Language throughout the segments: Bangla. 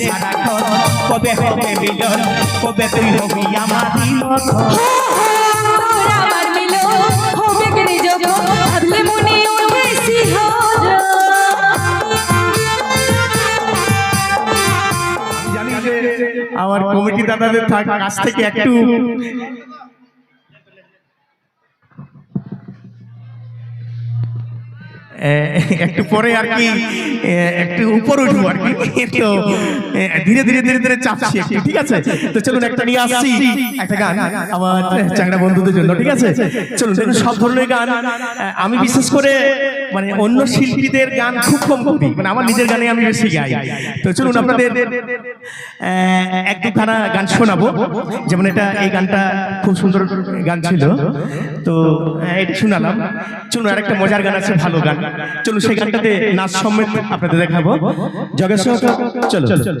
সারাক্ষণ কবে হবে মিলন? কবে তুই হবি আমারই আমার কমিটি দাদাদের থাক- কাছ থেকে একটু একটু পরে আর কি একটু উপর উঠবো আর কি। তো ধীরে ধীরে ধীরে ধীরে চাপছি একটু, ঠিক আছে? তো চলুন একটা নিয়ে আসছি একটা গান আমার চাংড়া বন্ধুদের জন্য, ঠিক আছে? চলুন সব ধরনের গান আমি বিশেষ করে মানে অন্য শিল্পীদের গান খুব কম করি মানে আমার নিজের গানে আমি বেশি গাই। তো চলুন আপনাদের এক দুখানা গান শোনাবো। যেমন এটা এই গানটা খুব সুন্দর গান ছিল। তো এটা শোনালাম। চলুন আরেকটা মজার গান আছে ভালো গান। চলুন সেই গানটাতে নাচ সমেত আপনাদের দেখাবো। জগেশ্বর চলো। চলো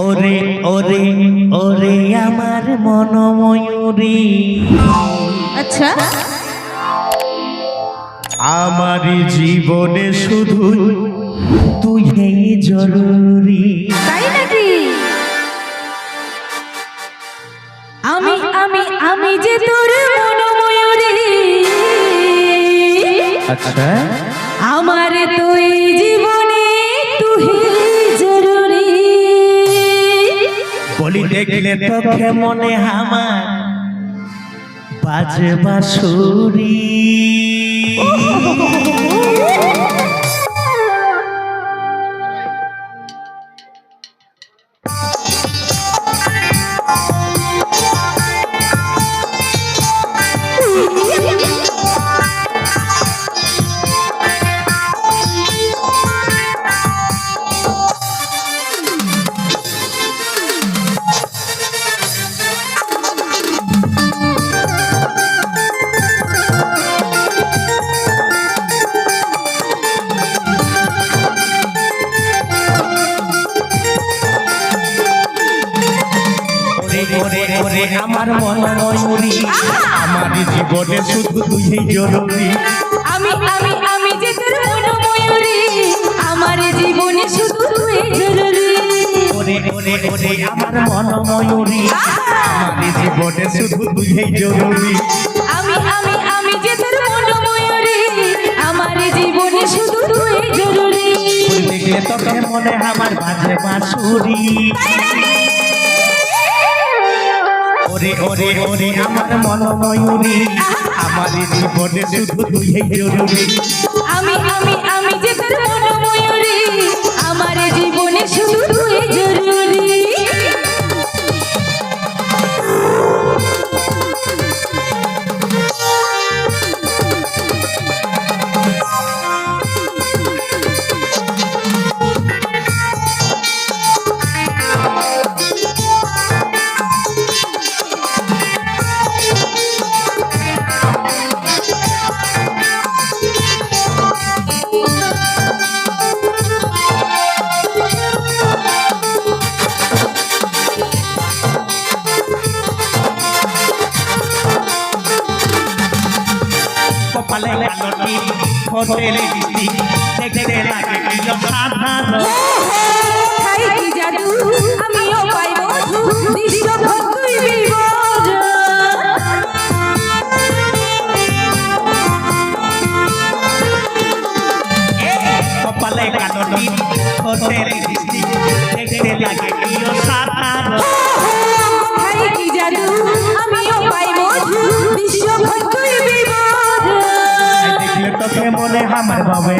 ওরে ওরে ওরে আমার মনময়ূরী আচ্ছা। আমার জীবনে শুধু তুই জরুরি। তাই নাকি? আমি আমি আমি যে তোর মনোময়ূরী আচ্ছা। আমার তুই জীবনে দেখলে তোকে মনে আমার বাজে বাসুরি ওরে আমার মনময়ূরী আমার জীবনে শুধু তুই জরুরি। আমি আমি আমি যে তোর মনোময়ূরী আমার জীবনে শুধু তুই জরুরি। ওরে ওরে ওরে আমার মনময়ূরী আমার জীবনে শুধু তুই জরুরি। আমি আমি আমি যে তোর মনোময়ূরী আমার জীবনে শুধু তুই জরুরি। দেখলে তোকে মনে আমার বাজে বাসুরি ওরে ওরে ওরে আমার মনময়ূরী আমার জীবনে শুধু তুই জরুরি। আমি আমি আমি যে তোর হোটেলে দেখতে লাগে সাধারণ।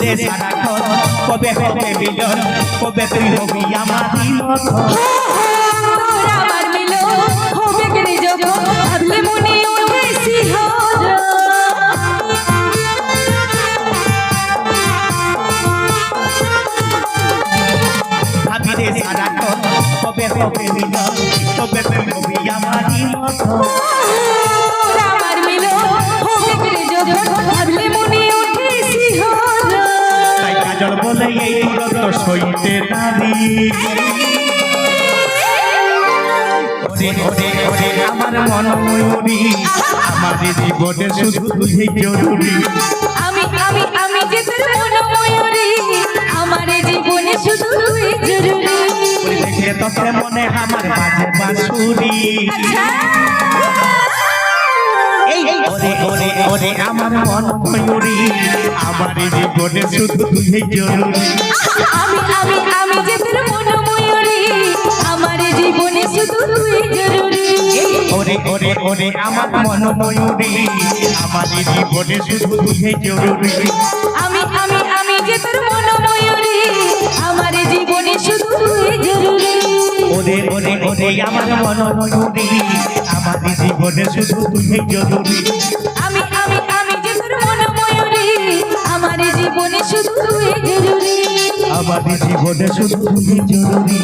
ভাবিরে সারাক্ষণ কবে হবে মিলন? কবে তুই হবি আমার মিলো হবে করে যখন? ভাবলে মনে ওঠে শিহরণ। ভাবিরে সারাক্ষণ কবে হবে মিলন? কবে তুই হবি আমারই মতো কাজল বলে এই দূরত্ব সইতে ওরে আমার মন ময়ূরী। আমার জীবনে শুধু তুই জরুরি। আমি আমি আমি যে তোর মন ময়ূরী আমার জীবনে শুধু তুই জরুরি। তোকে মনে আমার বাজে বাঁশুরি। আচ্ছা। ওরে ওরে আমার মন ময়ূরী আমার জীবনে শুধু তুই জরুরি। আমি আমি আমি যে তোর মন ময়ূরী আমার জীবনে শুধু তুই জরুরি। ওরে ওরে ওরে আমার মন ময়ূরী আমার জীবনে শুধু তুই জরুরি। আমি আমি আমি যে তোর মন ময়ূরী আমার জীবনে শুধু তুই জরুরি। ওরে ওরে ওরে আমার মন ময়ূরী আমার জীবনে শুধু তুই জরুরি। জীবনে শুধু তুই জরুরি। আমার জীবনে শুধু জরুরি।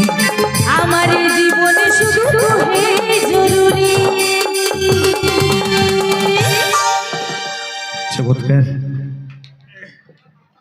আমার জীবনে শুধু জরুরি। চমৎকার